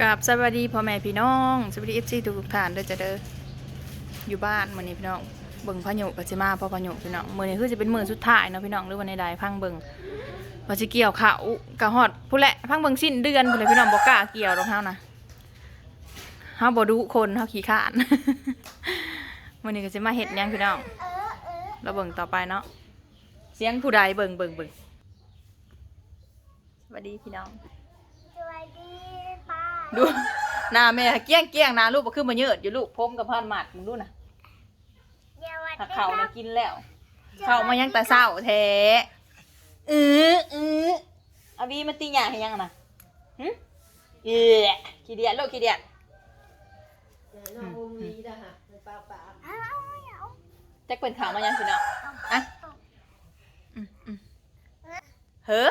กับสวัสดีพ่อแม่พี่น้องสวัสดีเอฟซีทุกท่านเด้อจ้ะเด้ออยู่บ้านมื้อนี้พี่น้องเบิ่งพายุก็สิมาพราะพายุพี่น้องมื้อนี้คือจะเป็นมื้อสุดท้ายเนาะพี่น้องหรือวันใดๆพังเบิ่งว่าสิเกี่ยวข้าวกะฮอดผู้แหละพังเบิ่งสิ้นเดือนพุ่นเลยพี่น้องบ่กล้าเกี่ยวดอกเฮานะเฮาบ่ดุคนเฮาขี้ข้านมื้อนี้ก็สิมาเฮ็ดหยังพี่น้องเราเบิ่งต่อไปเนาะเสียงผู้ใดเบิ่งเบิ่งเบิ่งสวัสดีพี่น้อง ดูหน้าแม่เกี้ยงเกี้ยงๆหนาลูกก็ขึ้นมาเยอะอยู่ลูกพรมกับพันหมัดมึงดูนะสวัสถ้าดีเขาคนะรับกินแล้ว เขามายังแต่เศร้าแท้เออเอออาวีมันตีหยาให้ยังนะหึเออขี้เดียดลูกขี้เดียดน้องอุ้มนี้นะฮะในปากปากเอาเอาเอาแจ็คเป็นข่าวมายังพี่เนาะอะอืมอืมเฮ้อ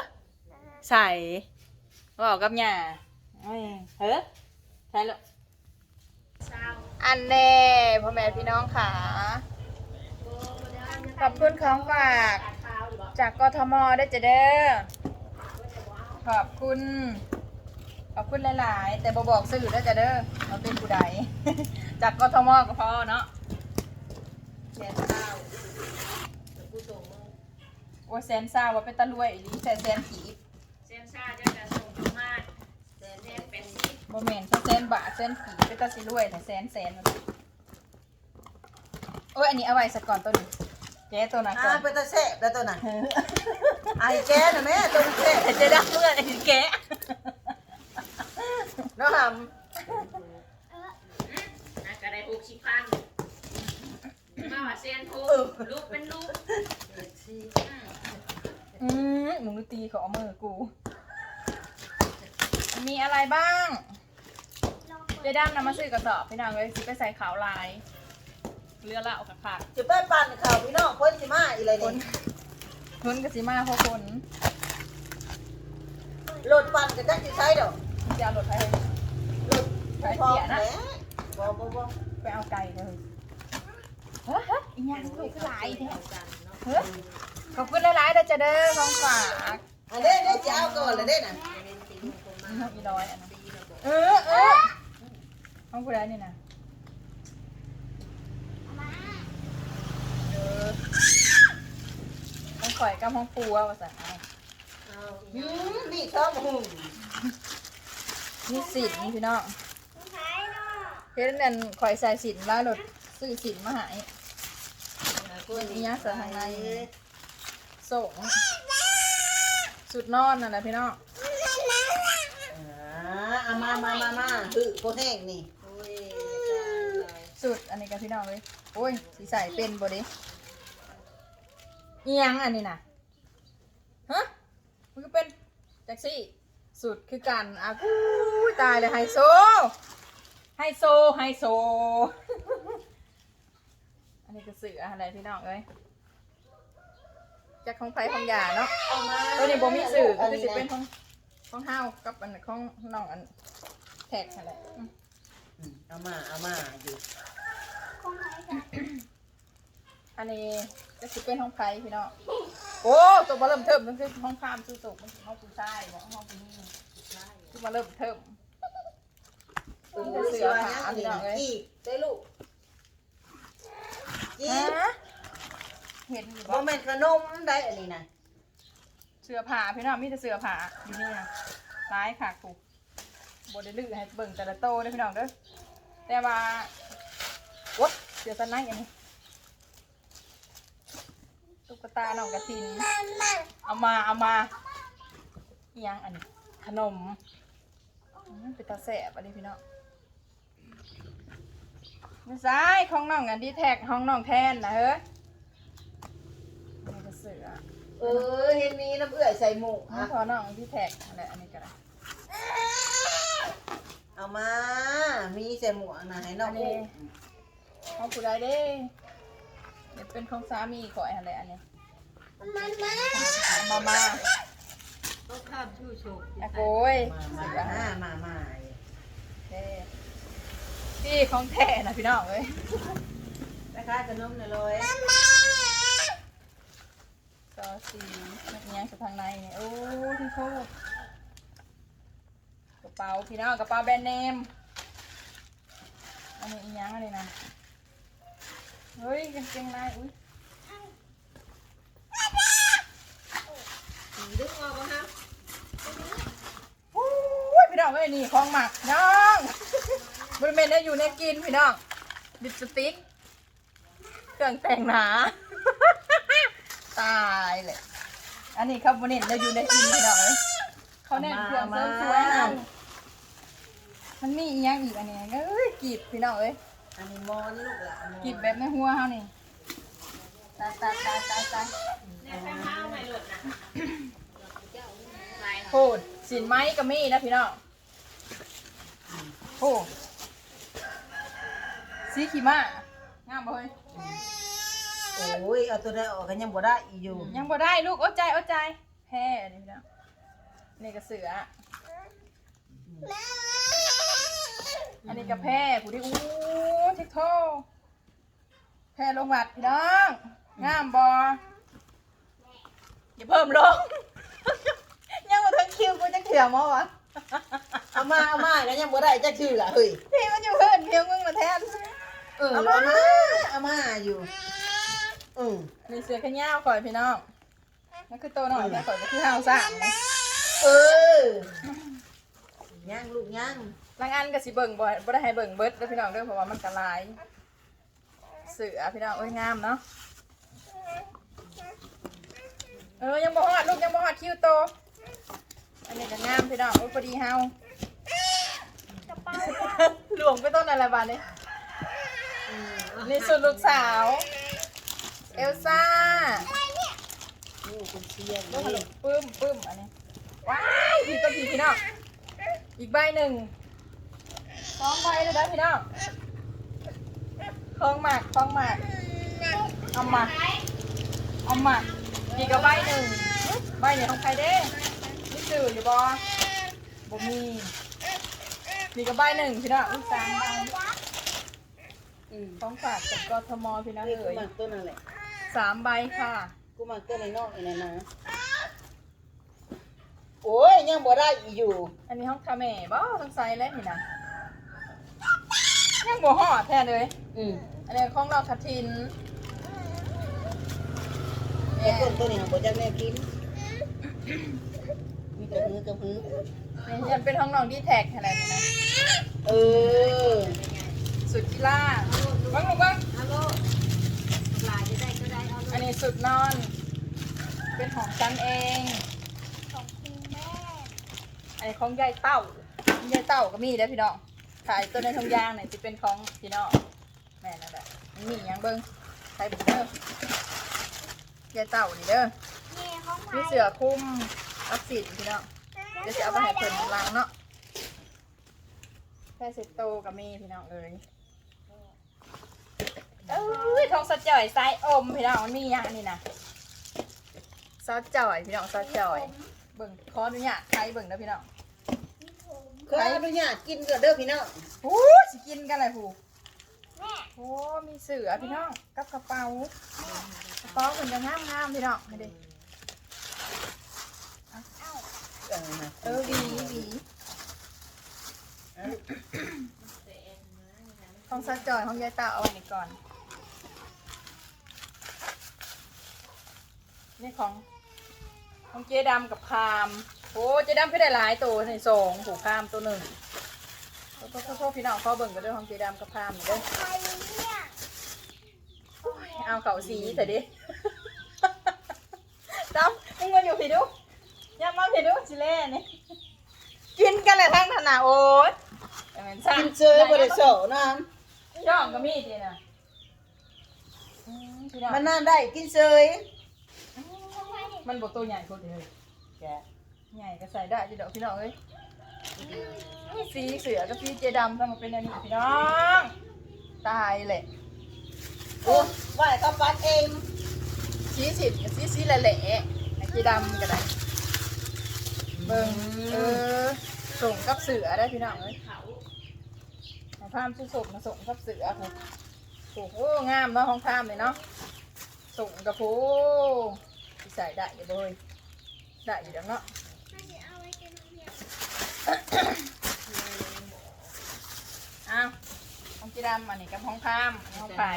ใส่บอกกับหยา เอ้ยเฮ้อใช่ลูกอันแน่พ่อแม่พี่น้องค่ะ ขอบคุณของฝาก จากกทมได้อจ้ะเด้อ ขอบคุณ ขอบคุณหลาย ๆ แต่บบอกสื่อได้อจ้ะเด้อมาเป็นผู้ใด จากกทมก็พอเนาะแสนเศร้าผู้ส่งมึงโอ้ยแสนเศร้าว่าเป็นตะรวยอีหลีแสนแสนผีเซนซ่าจะจะส่งเข้ามาแสนแสนเป็นสิ บบ่แม่นแสนบาทแสนผีเป็นตะสิรวยแต่แสนแสนมันโอ้ยอันนี้เอาไว้สักก่อนตัวนี้แกะตัวนั้นก่ออ่านเป็นตาแซ่บแล้วตัวน่ะไอ้แกน่ะแม่ตัวมันแซ่บแต่จะได้เมื่อไอ้แกะเนาะหนะก็ได้หกสิบพันมาว่าเซนโทลูกเป็นลูกอืมมึงดูตีเขาเอามือกู มีอะไรบ้าง เจด้ามนำมาซื้อกระสอบพี่น้องเลยสิไปใส่ขาวลาย เรือละออกขาดำจะไปปั่นข่าวพี่น้องคนสิมาอีไรคนนี่ทุนกสิมาเพราะคนรถปั่นก็จักสิใช้ดอกจะเอารถไปให้รถบ่พอแหมบ่บ่บ่ไปเอาไก่เลยเฮ้ยเฮ้ยอีหยังลูกคือหลายแท้เฮ้ยขอบคุณหลายๆเด้อจ้ะเด้อของฝากอันนี้ได้สิเอาก่อนเลยเด้น่ะน้องอีร้อยอันนั้นเออเออ ของผู้ใดนี่นะเออต้องข่อยกับห้องปูว่าว่าสั่นเอาอืมนี่ชอบหุ่นนี่สินพี่น้องใช้เนาะเพื่อนนั่นข่อยใส่สินแล้วรถซื้อสินมาใหายนี่ยะสะทางในส่งสุดนอนนั่นแหละพี่น้อง อ่าเอามามามามาหือโคแห้งนี่โอ้ย สุด อันนี้กับพี่น้องเลยโอ้ยสีใสเป็นบ่ดิเอียงอันนี้นะฮะมันก็เป็นแท็กซี่สุดคือกันอะกูตายเลยไฮโซไฮโซไฮโซ อันนี้ก็สื่ออะไรพี่น้องเอ้ยจากของไฟของยาเนาะเอามาตัวนี้บ่มีสื่ออันคือนี้สิเป็นของของเฮากับอันของน้องอันแท็กอะไรอืมเอามา เอามาอยู่ คงไหนกันอันนี้ก็สิเป็นห้องไฟพี่น้องโอ้ตัวมาเริ่มเทิมมันคือห้องข้ามสู้ตกมันคือห้องผู้ชายบ่ห้องผู้หญิงคือมาเริ่มเทิมโอ้มันยจะเสืเสืออผาผาอันพี่นี้น้องเอ้ยอีกได้ลูกอีฮะกเห็นอยู่บ่บ่แม่นขนมได้อันนี้นะเสือผ่าพี่น้องมีแต่เสือผ่าอยู่นี่นะร้ายค่ะกูบ่ได้ลือให้เบิ่งแต่ละโตเด้อพี่น้องเด้อแต่ว่า โอ๊ยเสือสันในอันนี้ตุ๊กตาน้องกระทิน เอามาเอามาอิหยังอันนี้ขนมอืมเป็นตาแสบอันนี้พี่น้องไม่ใช่ของน้องอันดีแท็กของน้องแทนนะเฮ้ยนี่ก็เสือเออเห็นมีน้ำเอื้อยใส่หมูนี่อะพอน้องดีแท็กอะไรอันนี้ก็ได้เอามา มีใส่หมูนะให้น้องอุ้ม ของผู้ใดเด้เดี๋ยวเป็นของสามีขอยอะไรอันนี้มันมาเอามามาต้องข้ามชู้โชคอะโกยมาเสือมามามาเด้พี่ของแท้นะพี่น้องเอ้ยไปค่าขนมหน่อยเลยซอสสีมันอิหยังจากทางในนี่โอ้ที่โคตรเป๋าพี่น้องกระเป๋าแบรนด์เนมอันนี้อีหยังอะไรนะ เฮ้ยกางเกงในอุ้ยดึงออกมาครับโอ้ยพี่น้องเอ้ยนี่ของหมักน้องบริเวณนี้อยู่ในกินพี่น้องลิปสติกเครื่องแต่งหนา ตายเลย อันนี้ครับวันนี้เราอยู่ในกินพี่น้องเอ้ยเขาเน้นเครื่องเสริมสวยนะมันมีอีกอย่างอีกอันนี้เอ้ยกีบพี่น้องเอ้ย อันนี้มอนลูกหลานกีบแบบในหัวเขานี่ตายตายตายตายตายเนี่ยแค่เมาไม่หลุดนะลายโหดสินไม้ก็มีนะพี่น้องโอ้สีขีมางามบ่เฮ้ยโอ้ยเอาตัวได้ออกกันยังบ่ได้อีอยู่ยังบ่ได้ลูกอาใจอาใจแพ้อันนี้พี่น้องนี่ก็เสืออันนี้ก็แพ้ผู้ที่อู้ ทิกโทแพ้ลงวัดพี่น้องงามบออย่าเพิ่มลง ยังมาถึงคิวกูจะเขี่ยวมาวะเอามาเอามากันยังบ่ได้จักชื่อละเฮ้ยพี่มันอยู่เพื่อนเพียงมึงมาแทนเออเอามาเอามาอยู่อืมนี่เสือขย้าวก่อยพี่น้องนั่นคือโตหน่อยนะก่อยก็คือห้าวสามนะเออย่างลูกย่าง บางอันก็สิเบิ่งบ่บ่ได้ให้เบิ่งเบิดเด้อพี่น้องเด้อเพราะว่ามันกระลายเสือพี่น้องโอ้ยงามเนาะเออยังบ่ฮอดลูกยังบ่ฮอดคิวโต อันนี้ก็งามพี่น้องโอ้ยพอดีเฮาหลวงไปต้นอะไรบ้านนี่นี่สุดลูกสาว เอลซ่าลูกเป็นเชียนลูกขนมปื้มปื้มอันนี้ว้ายพี่ต้นพี่พี่น้องอีกใบหนึ่ง สองใบเลยนะพี่น้องคลองหมากคลองหมากเอามาเอามาอีกกับใบหนึ่งใบเนี่ยของใครเด้นี่สื่ออยู่บอบ่มีมีกับใบหนึ่งพี่น้องอุ้ยสามใบอืมของฝากจากกทมพี่น้องนี่กูเอ๋ยมาตัวนั่นแหละสามใบค่ะ กูมาตัวในนอกอีนั่นนะโอ้ยยังบ่ได้อีอยู่ อันนี้ห้องคาเม่บ่ต้องใส่แล้วนี่นะ ยังบ่ห่อดแท้เลย อืมอันนี้ของเราทับทินไอ้คนตัวนี้บ่จักแน่กิน มีกระหือกระหือนี่ยังเป็นห้องนอนดีแท็กอะไรนี่นะเออสุดกีฬาบ้างลูกบ้างฮัลโหลลายจะได้ก็ได้เอาอันนี้สุดนอน เป็นของฉันเอง ของคุณแม่อันนี้ของยายเต้ายายเต้าก็มีเด้อพี่น้อง ขายตัวในทงยางเนี่ยจะเป็นของพี่น้องแม่นั่นแหละมันมีอย่างเบิ้งใส่บุกเด้อยายเต้านี่เด้อนี่ของใครมีเสือคลุ้มรับสินพี่น้องเดี๋ยวจะเอาไปให้เพิ่นล้างเนาะแค่เสร็จโตกับมีพี่น้องเลยเอ้ยทองสะจ่อยไซส์อมพี่น้องมันมีอย่างนี่นะซอสจ่อยพี่น้องซอสจ่อย เบิ่งขออนุญาตใครเบิ่งนะพี่น้อง เคยอนุญาตกินก็เด้อพี่น้องโอ้ยสิกินกันเลยผู้แม่โอ้มีเสือพี่น้องกับกระเป๋ากระเป๋าเป็นจะงามงามๆพี่น้องไม่ได้เออนะเออหวีหวีของซอสจ่อยของยายตาเอาไว้นี่ก่อนนี่ของของเจ๊ดำกับคาม โอ้เจ๊ดำพี่ได้หลายตัวในสองผูกคามตัวหนึ่งโทษโทษโทษโทษพี่น้องขอเบิ่งกันด้วยของเจ๊ดำกับคามหน่อยเด้อใครเนี่ยเอาเขาสีเถอะดิ ดำมึงมาอยู่ผิดดูอย่ามาผิดดูชิเล่นี่กินกันเลยทั้งธนาโอ๊ตแต่มันซ่ากินเจอบ่ได้โสน้ย่องก็มีดีนะอืมพี่น้องำมันน่าได้กินเซยมันบตัวใหญ่โคตรเลยแก ใหญ่ก็ใส่ได้จีดอกพี่น้องเอ้ยสีเสือกับสีเจดำทำมาเป็นอันนี้พี่น้อง ตายแหละโอ้ว่าเขาปัดเองสีสิบกับสีสีละแหละไอ้เจดำก็ได้เบิ่งเออส่งกับเสือได้พี่น้องเอ้ยเขาในพามสุส่งมาส่งกับเสือค่ะโอ้โหงามเนาะของพามเลยเนาะส่งกับโอ้ใส่ได้เลยได้อยู่แล้วเนาะ อ้าวห้องจีดำอันนี้กับห้องพามอันนี้ห้องไผ่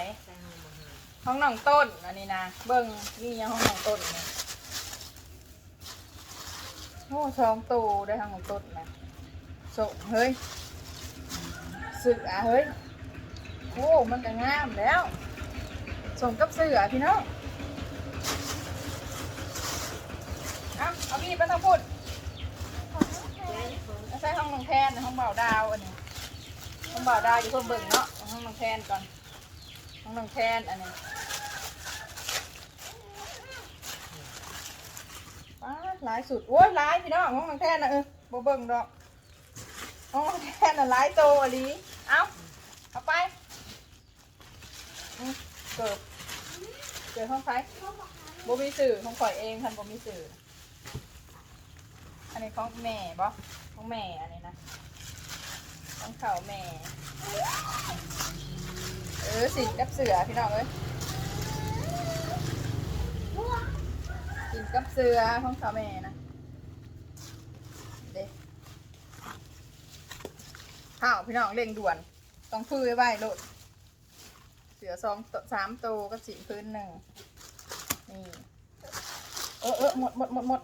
ห้องหนองต้น อันนี้นะเบิ้งนี่ยังห้องหนองต้นนี่โอ้สองตูได้ห้องหนองต้นนะส่งเฮ้ยสึกอะเฮ้ยโอ้มันก็งามแล้วส่งกับเสือพี่น้องเอาเอาพี่ไปทางพูดไม่ ใช่ห้องน้องแทนนะห้องเบาดาวอันนี้ห้องเบาดาวอยู่เพิ่มเบิ่งเนาะห้องน้องแทนก่อนห้องน้องแทนอันนี้ป้าหลายสุดโอ้ยหลายพี่น้องห้องน้องแทนนะเออบ่เบิ่งดอกห้องน้องแทนน่ะหลายโตอะลีเอาเอาไปเกิดเกิดห้องใครบ่มีสื่อของข่อยเองท่านบ่มีสื่ออันนี้ของแม่บ่ ของแม่อันนี้นะของเขาแม่ เออสิกับเสือพี่น้องเอ้ยสิกับเสือของเขาแม่นะเด็กข้าวพี่น้องเร่งด่วน ต้องพื้นไว้โลดเสือสองสามโตวก็สีพื้นหนึ่งนี่เออเออหมดหมดหมดหมด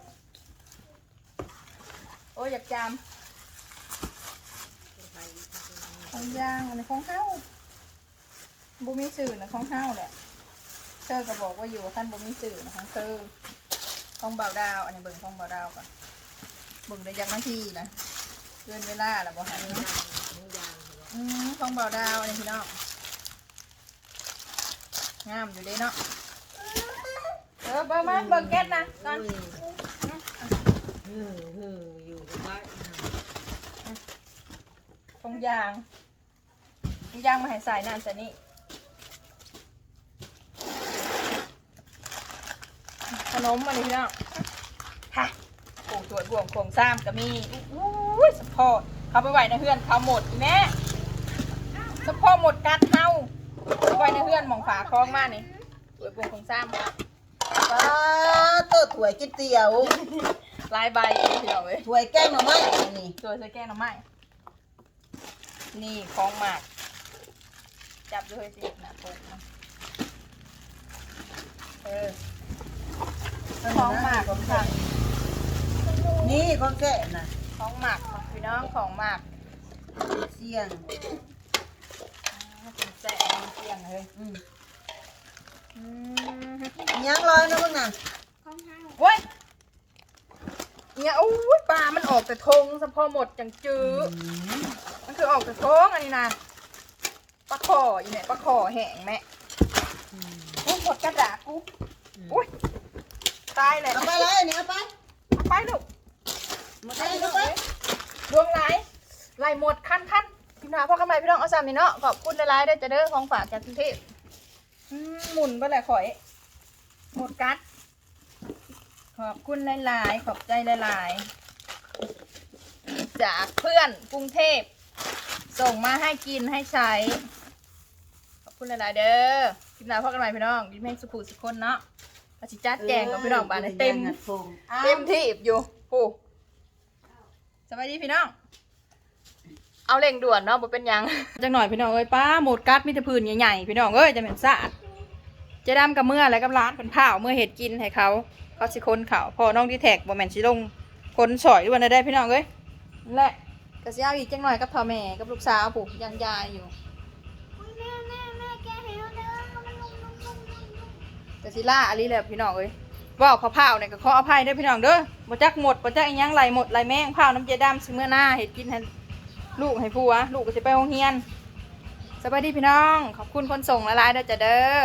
โอ้ยอยากจามของย่างอันนี้ของเฮ้าบุมีสื่อนะของเฮาแหละเธอก็บอกว่าอยู่ท่านบุมีสื่อนะของเธอของเบาดาว อันนี้เบิ่งของเบาดาวก่อนเบิ่งได้ยังนาทีนะเกินเวลาแล้วบอกหันนี้อืมของเบาดาวอันนี้พี่น้องงามอยู่เด้เนาะเออเบิ่งมาเบิ่งแก๊สนะก่อนเฮ้อเฮ้ย กับบ้านของยางของยางมาให้ใส่นั่นส่นี่ขนมอันนี้พี่น้องฮะโอ้ตัวบ่วงโครงซ้ำก็มีอู้ยสะโพกเขาไปไหวในเฮือนเขาหมดแม่สะโพกหมดกัดเฮาไปไหว้ในเฮือนมองฝาคล้องมากนี่ตัวบ่วงโครงซ้ำป้าเตัวถวยกินเตี๋ยว ลายใบเองพี่น้องเอ้ยถวยแกงหน่อไม้นี่ตัวใส่แก้งหน้ำไม้นี่ของหมาก จับด้วยสิหนาโปกนะเออของหมากของค่ะนี่ของแกะน่ะของหมากพี่น้องของหมากเสี่ยงเป็นแสงเสียงเลยอืมอืมยังลอยนะมึงน่ะของเฮาเว้ย เนี่ยโอ้ยปลา มันออกแต่ทงสะพอหมดจังจื้ออมันคือออกแต่ทงอันนี้นะปลาคออีเนี่ยปลาคอแห้งแม่โอ้ยหมดกระดาษกูอุ้ยตายเลยเอาไปเลยอันนี้เอาไปเอาไปลูกมาได้ลูกไปดวงไหลไหลหมดขั้นขั้นพี่นาพ่อกันใหม่พี่น้องเอาสามนี่เนาะขอบคุณหลายๆเด้อจะเด้อของฝากจากกรุงเทพอืมหมุนไปเลยข่อย หมดกัด ขอบคุณหลาย ๆ ขอบใจหลาย ๆ จากเพื่อนกรุงเทพ ส่งมาให้กินให้ใช้ ขอบคุณหลาย ๆ เด้อคลิปหน้าพ่อกันใหม่พี่น้องยิ้มให้สุขุสุขคนเนาะกระชิจัดแจงกับพี่น้องบ้านให้เต็ม เต็มที่อยู่ปูสวัสดีพี่น้อง เอาเร่งด่วนเนาะบ่เป็นหยัง จังหน่อยพี่น้องเอ้ยป้าหมดกัดมีแต่พื้นใหญ่ๆพี่น้องเอ้ยจะเป็นสะอาดเจะดำกับเมื่ออะไรกับร้านเป็นผ้าวเมื่อเห็ดกินให้เขา เขาสิคนเขาพอน้องดีแท็กบ่แมนสิลงคนสอยด้วยนะได้พี่น้องเอ้ยและก็สิเอาอีกจังหน่อยกับพ่อแม่กับลูกสาวปู่ยังยายอยู่อุ๊ยแม่แม่แม่แกเห็นแล้วเด้อมันลงลงลงลงลงกะสิล่าอันนี้แหละพี่น้องเอ้ยว่าเขาเผาเนี่ยก็ขออภัยด้อพี่น้องเด้อบ่จักหมดบ่จักอีหยังไหลหมดไหลแมงเผาน้ำเจดำสิเมื่อหน้าเฮ็ดกินให้ลูกให้ผัวลูกก็สิไปโรงเรียนสบายดีพี่น้อง ขอบคุณคนส่งหลายๆเด้อจ้ะเด้อ